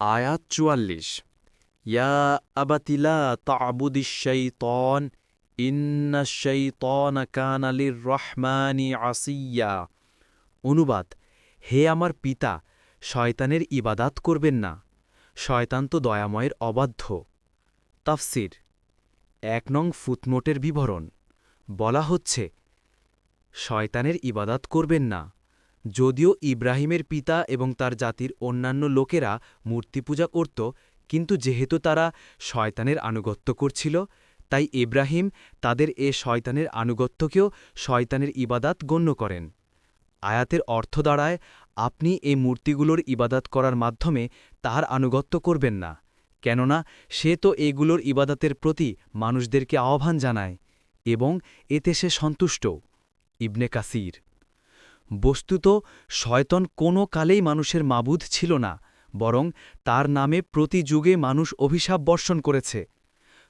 আয়াত চুয়াল্লিশ। ইয়া আবাতিলা তাবুদিশাইতন ইন্নাশাইতন কানালির রহমানি আসিয়া। অনুবাদ, হে আমার পিতা, শয়তানের ইবাদাত করবেন না। শয়তান তো দয়াময়ের অবাধ্য। তাফসির, এক নং ফুটনোটের বিবরণ। বলা হচ্ছে, শয়তানের ইবাদাত করবেন না। যদিও ইব্রাহিমের পিতা এবং তার জাতির অন্যান্য লোকেরা মূর্তি পূজা করত, কিন্তু যেহেতু তারা শয়তানের আনুগত্য করছিল, তাই ইব্রাহিম তাদের এ শয়তানের আনুগত্যকেও শয়তানের ইবাদাত গণ্য করেন। আয়াতের অর্থ দ্বারায় আপনি এই মূর্তিগুলোর ইবাদাত করার মাধ্যমে তাহার আনুগত্য করবেন না, কেননা সে তো এগুলোর ইবাদাতের প্রতি মানুষদেরকে আহ্বান জানায় এবং এতে সে সন্তুষ্ট। ইবনে কাসির বস্তুত শয়তন কোনো কালেই মানুষের মাবুদ ছিল না, বরং তার নামে প্রতি যুগে মানুষ অভিশাপ বর্ষণ করেছে।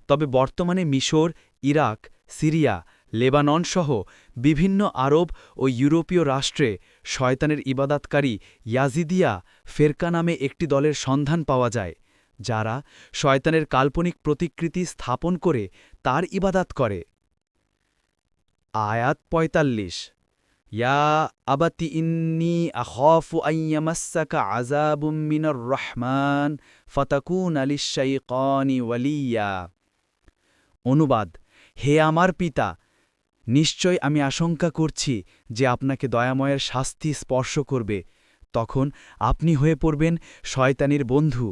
তবে বর্তমানে মিশর, ইরাক, সিরিয়া, লেবানন সহ বিভিন্ন আরব ও ইউরোপীয় রাষ্ট্রে শয়তানের ইবাদাতকারী ইয়াজিদিয়া ফেরকা নামে একটি দলের সন্ধান পাওয়া যায়, যারা শয়তানের কাল্পনিক প্রতিকৃতি স্থাপন করে তার ইবাদাত করে। আয়াত পঁয়তাল্লিশ। ইয়া আবাতি ইন্নি আখফু আইয়ামাসাকা আজাবুম মিনর রহমান ফতাকুন আলিশাইকনি ওয়ালিয়া অনুবাদ, হে আমার পিতা, নিশ্চয় আমি আশঙ্কা করছি যে আপনাকে দয়াময়ের শাস্তি স্পর্শ করবে। তখন আপনি হয়ে পড়বেন শয়তানির বন্ধু।